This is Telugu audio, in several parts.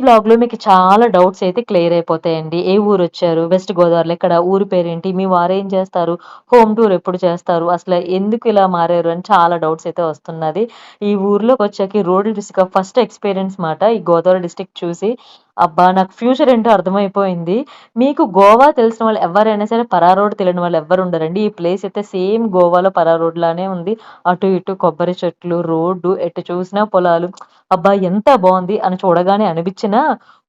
బ్లాగ్లో మీకు చాలా డౌట్స్ అయితే క్లియర్ అయిపోతాయండి. ఏ ఊరు వచ్చారు వెస్ట్ గోదావరిలో ఎక్కడ? ఊరు పేరేంటి? మీ వారు ఏం చేస్తారు? హోమ్ టూర్ ఎప్పుడు చేస్తారు? అసలు ఎందుకు ఇలా మారారు? అని చాలా డౌట్స్ అయితే వస్తున్నది. ఈ ఊర్లోకొచ్చాక రూరల్ డిస్ట్రిక్ట్ ఫస్ట్ ఎక్స్‌పీరియన్స్ మాట ఈ గోదావరి డిస్ట్రిక్ట్ చూసి. అబ్బా! నాకు ఫ్యూచర్ ఏంటో అర్థమైపోయింది. మీకు గోవా తెలిసిన వాళ్ళు ఎవ్వరైనా సరే పరా రోడ్ తెలియని వాళ్ళు ఎవ్వరు ఉండరండి. ఈ ప్లేస్ అయితే సేమ్ గోవాలో పరా రోడ్ లానే ఉంది. అటు ఇటు కొబ్బరి చెట్లు, రోడ్డు ఎటు చూసినా పొలాలు. అబ్బా! ఎంత బాగుంది అని చూడగానే అనిపించినా,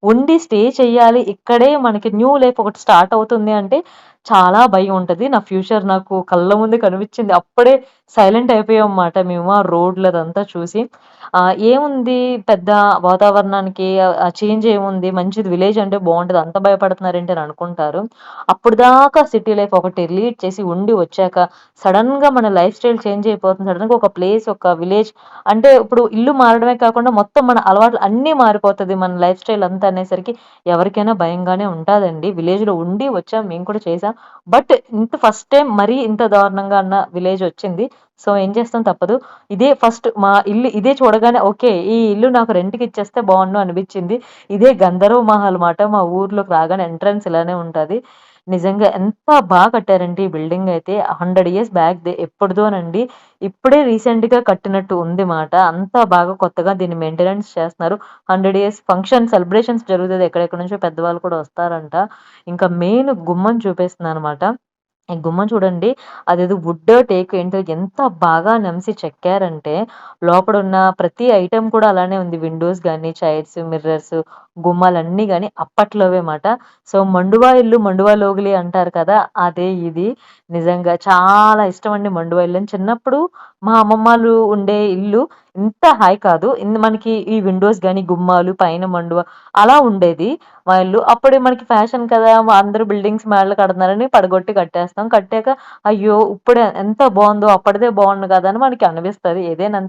ఉండి స్టే చేయాలి. ఇక్కడే మనకి న్యూ లైఫ్ ఒకటి స్టార్ట్ అవుతుంది అంటే చాలా భయం ఉంటుంది నా ఫ్యూచర్ నాకు కళ్ళ ముందు కనిపించింది. అప్పుడే సైలెంట్ అయిపోయాం మాట మేము ఆ రోడ్లదంతా చూసి. ఏముంది పెద్ద వాతావరణానికి చేంజ్ ఏముంది మంచిది విలేజ్ అంటే బాగుంటుంది అంత భయపడుతున్నారేంటి అని అనుకుంటారు. అప్పటిదాకా సిటీ లైఫ్ ఒకటి లీడ్ చేసి ఉండి వచ్చాక సడన్గా మన లైఫ్ స్టైల్ చేంజ్ అయిపోతుంది. సడన్గా ఒక ప్లేస్ ఒక విలేజ్ అంటే ఇప్పుడు ఇల్లు మారడమే కాకుండా మొత్తం మన అలవాట్లు అన్నీ మారిపోతుంది మన లైఫ్ స్టైల్ అంతా అనేసరికి ఎవరికైనా భయంగానే ఉంటాదండి. విలేజ్‌లో ఉండి వచ్చాం. మేము కూడా చేసాం. బట్ ఇంత ఫస్ట్ టైం మరీ ఇంత దారుణంగా అన్న విలేజ్ వచ్చింది. సో, ఏం చేస్తాం తప్పదు. ఇదే ఫస్ట్ మా ఇల్లు ఇదే చూడగానే ఓకే. ఈ ఇల్లు నాకు రెంట్‌కి ఇచ్చేస్తే బాగుండు అనిపించింది. ఇదే గంధర్వ మహల్ మాట. మా ఊర్లోకి రాగానే ఎంట్రన్స్ ఇలానే ఉంటుంది నిజంగా ఎంత బాగా కట్టారంటే ఈ బిల్డింగ్ అయితే 100 ఇయర్స్ బ్యాక్‌దే ఎప్పటిదోనండి. ఇప్పుడే రీసెంట్‌గా కట్టినట్టు ఉంది మాట. అంత బాగా కొత్తగా దీన్ని మెయింటెనెన్స్ చేస్తున్నారు. 100 ఇయర్స్ ఫంక్షన్ సెలబ్రేషన్స్ జరుగుతుంది ఎక్కడెక్కడ నుంచో పెద్దవాళ్ళు కూడా వస్తారంట. ఇంకా మెయిన్ గుమ్మం చూపిస్తున్నానన్నమాట. ఈ గుమ్మం చూడండి. అదేదో వుడ్ టేక్ ఏంటో ఎంత బాగా నమిసి చెక్కారంటే లోపల ఉన్న ప్రతి ఐటెం కూడా అలానే ఉంది. విండోస్ కానీ చైర్స్, మిర్రర్స్, గుమ్మాలన్నీ కానీ అప్పట్లోవే మాట. సో, మండువా ఇల్లు మండువా లోగిలి అంటారు కదా! అదే ఇది. నిజంగా చాలా ఇష్టం మండువా ఇల్లు. చిన్నప్పుడు మా అమ్మమ్మలు ఉండే ఇల్లు ఇంత హై కాదు. ఇంద మనకి ఈ విండోస్ కానీ గుమ్మాలు పైన మండువ అలా ఉండేది మా ఇల్లు. అప్పుడే మనకి ఫ్యాషన్ కదా! అందరూ బిల్డింగ్స్ మేడలు కడుతున్నారని పడగొట్టి కట్టేస్తాం. కట్టాక అయ్యో! ఇప్పుడే ఎంత బాగుందో అప్పటిదే బాగుండు కదా! అని మనకి అనిపిస్తుంది ఏదైనా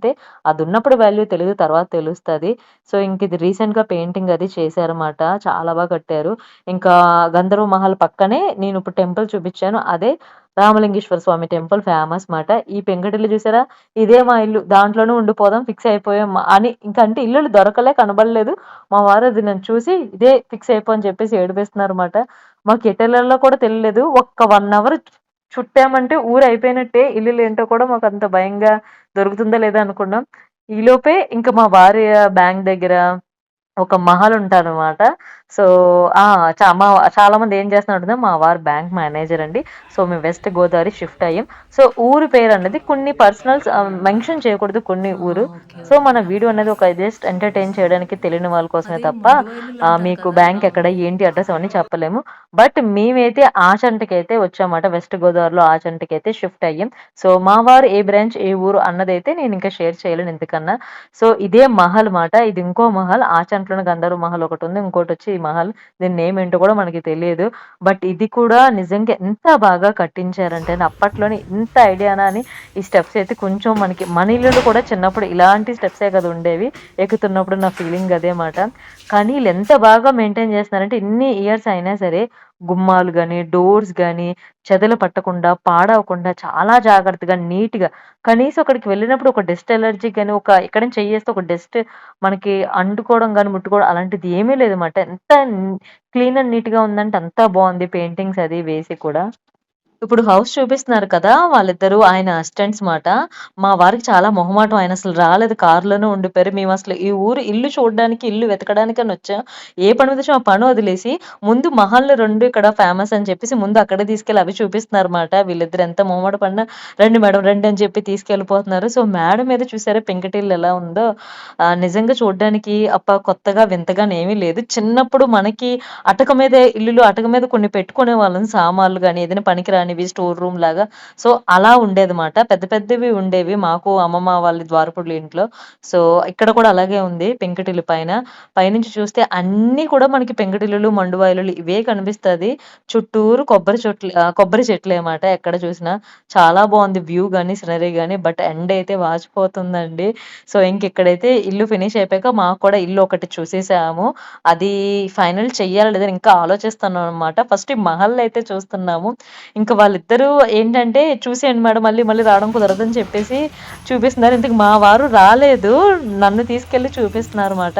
అది ఉన్నప్పుడు వాల్యూ తెలియదు తర్వాత తెలుస్తుంది సో, ఇంక ఇది రీసెంట్‌గా పెయింటింగ్ అది చేశారన్నమాట. చాలా బాగా కట్టారు. ఇంకా గంధర్వ మహల్ పక్కనే నేను ఇప్పుడు టెంపుల్ చూపించాను. అదే రామలింగేశ్వర స్వామి టెంపుల్ ఫేమస్ మాట. ఈ పెంకటిల్లు చూసారా? ఇదే మా ఇల్లు. దాంట్లోనే ఉండిపోదాం ఫిక్స్ అయిపోయాం అని ఇంకంటే ఇల్లులు దొరకలే కనబడలేదు. మా వారు అది నన్ను చూసి ఇదే ఫిక్స్ అయిపో అని చెప్పేసి ఏడిపిస్తున్నారన్నమాట. మాకు ఎటెళ్ళాలో కూడా తెలియలేదు. ఒక్క వన్ అవర్ చుట్టామంటే ఊరు అయిపోయినట్టే. ఇల్లులేంటో కూడా మాకు అంత భయంగా దొరుకుతుందా లేదా అనుకున్నాం. ఈలోపే ఇంకా మా భార్య బ్యాంక్ దగ్గర ఒక మహల్ ఉంటారనమాట సో, ఆ! చ మా చాలామంది ఏం చేస్తున్నారంటే మా వారు బ్యాంక్ మేనేజర్ అండి. సో, మేము వెస్ట్ గోదావరి షిఫ్ట్ అయ్యాం. సో, ఊరి పేరన్నది కొన్ని పర్సనల్స్ మెన్షన్ చేయకూడదు కొన్ని! ఊరు. సో, మన. వీడియో అనేది ఒక జస్ట్ ఎంటర్‌టైన్ చేయడానికి తెలియని వాళ్ళ కోసమే తప్ప మీకు బ్యాంక్ ఎక్కడ? ఉంది? ఏంటి? అడ్రెస్ అవన్నీ చెప్పలేము. బట్ మేమైతే ఆచంటకైతే వచ్చామాట. వెస్ట్ గోదావరిలో ఆచంటకైతే షిఫ్ట్ అయ్యాం. సో, మా వారు ఏ బ్రాంచ్, ఏ ఊరు అన్నదైతే నేను ఇంకా షేర్ చేయలేను ఇంతకన్నా. సో, ఇదే మహల్ మాట. ఇది ఇంకో మహల్. ఆచంటలోనే గంధర్వ మహల్ ఒకటుంది. ఇంకోటొచ్చి ఈ మహల్. దీని నేమ్ ఏంటో కూడా మనకి తెలియదు. బట్ ఇది కూడా నిజంగా ఎంత బాగా కట్టించారంటే అప్పట్లోనే ఇంత ఐడియానా అని ఈ స్టెప్స్ అయితే కొంచెం మనకి మన ఇల్లులు కూడా చిన్నప్పుడు ఇలాంటి స్టెప్సే కదా ఉండేవి. ఎక్కుతున్నప్పుడు నా ఫీలింగ్ అదే మాట. కానీ వీళ్ళు ఎంత బాగా మెయింటైన్ చేస్తున్నారంటే ఇన్ని ఇయర్స్ అయినా సరే గుమ్మాలు కానీ డోర్స్ కానీ చెదలు పట్టకుండా, పాడవకుండా చాలా జాగ్రత్తగా నీట్‌గా కనీసం అక్కడికి వెళ్ళినప్పుడు ఒక డస్ట్ ఎలర్జీ కానీ ఒక ఎక్కడైనా చెయ్యేస్తే ఒక డస్ట్ మనకి అంటుకోవడం కానీ ముట్టుకోవడం అలాంటిది ఏమీ లేదన్నమాట. ఎంత క్లీన్ అండ్ నీట్‌గా ఉందంటే అంత బాగుంది పెయింటింగ్స్ అది వేసి కూడా. ఇప్పుడు హౌస్ చూపిస్తున్నారు కదా! వాళ్ళిద్దరూ ఆయన అసిస్టెంట్స్ మాట. మా వారికి చాలా మొహమాటం. ఆయన అసలు రాలేదు. కార్‌లోనే ఉండిపోయారు. మేము అసలు ఈ ఊరు ఇల్లు చూడడానికి, ఇల్లు వెతకడానికని వచ్చాం. ఏ పని మీద ఆ పని వదిలేసి ముందు మహల్ రెండు ఇక్కడ ఫేమస్ అని చెప్పేసి ముందు అక్కడే తీసుకెళ్ళి అవి చూపిస్తున్నారన్నమాట. వీళ్ళిద్దరు ఎంత మొహమాట పడినా రండి మేడం రండి అని చెప్పి తీసుకెళ్ళిపోతున్నారు. సో, మేడం మీద చూసారా పెంకుటిల్లు ఎలా ఉందో? నిజంగా చూడడానికి అప్ప కొత్తగా వింతగానేమీ లేదు. చిన్నప్పుడు మనకి అటక మీద ఇల్లులు అటక మీద కొన్ని పెట్టుకునే వాళ్ళని సామాన్లు కానీ ఏదైనా పనికిరాని పనికిరానివి స్టోర్ రూమ్ లాగా. సో, అలా ఉండేదన్నమాట. పెద్ద పెద్దవి ఉండేవి మాకు అమ్మమ్మ వాళ్ళ ద్వారపుడుల ఇంట్లో. సో, ఇక్కడ కూడా అలాగే ఉంది పెంకుటిల్లు పైన. పైనుంచి చూస్తే అన్నీ కూడా మనకి పెంకుటిల్లులు, మండువాయిలు ఇవే కనిపిస్తది. చుట్టూరు కొబ్బరి చెట్లు కొబ్బరి చెట్లే అనమాట ఎక్కడ చూసినా. చాలా బాగుంది వ్యూ కానీ సినరీ కానీ బట్ ఎండ్ అయితే వాచిపోతుందండి. సో, ఇంక ఇక్కడైతే ఇల్లు ఫినిష్ అయిపోయాక మాకు కూడా ఇల్లు ఒకటి చూసేసాము. అది ఫైనల్ చెయ్యాలి లేదా ఇంకా ఆలోచిస్తున్నామన్నమాట. ఫస్ట్ ఈ మహల్ అయితే చూస్తున్నాము. ఇంకా వాళ్ళిద్దరూ ఏంటంటే చూసేయండి మేడం మళ్ళీ మళ్ళీ రావడం కుదరదని చెప్పేసి చూపిస్తున్నారు. ఇంతకు మా వారు రాలేదు. నన్ను తీసుకెళ్ళి చూపిస్తున్నారు అనమాట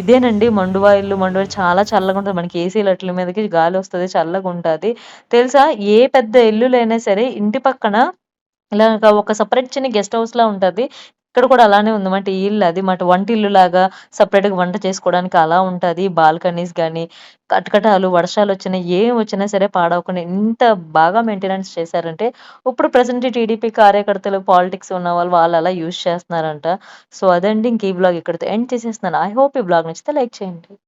ఇదేనండి మండువా ఇల్లు. మండువా చాలా ఉంటుంది మనకి ఏసీ లట్ల మీదకి గాలి వస్తుంది చల్లగా ఉంటుంది తెలుసా ఏ పెద్ద ఇల్లులైనా సరే ఇంటి పక్కన ఇలా ఒక సెపరేట్ చిన్న గెస్ట్ హౌస్‌లా ఉంటుంది ఇక్కడ కూడా అలానే ఉందన్నమాట. ఈ ఇల్లు అది మాట. వంటిల్లులాగా సెపరేట్‌గా వంట చేసుకోవడానికి అలా ఉంటది. బాల్కనీస్ గాని, కటకటాలు వర్షాలొచ్చినా, ఏం వచ్చినా సరే పాడవకుండా ఇంత బాగా మెయింటెనెన్స్ చేశారంటే, ఇప్పుడు ప్రజెంట్ టీడీపీ కార్యకర్తలు, పాలిటిక్స్ ఉన్న వాళ్ళు వాళ్ళు అలా యూజ్ చేస్తున్నారంట. సో, అదండి ఇంక ఈ బ్లాగ్ ఇక్కడితో ఎండ్ చేసేస్తున్నాను. ఐ హోప్ ఈ బ్లాగ్ నచ్చితే లైక్ చేయండి.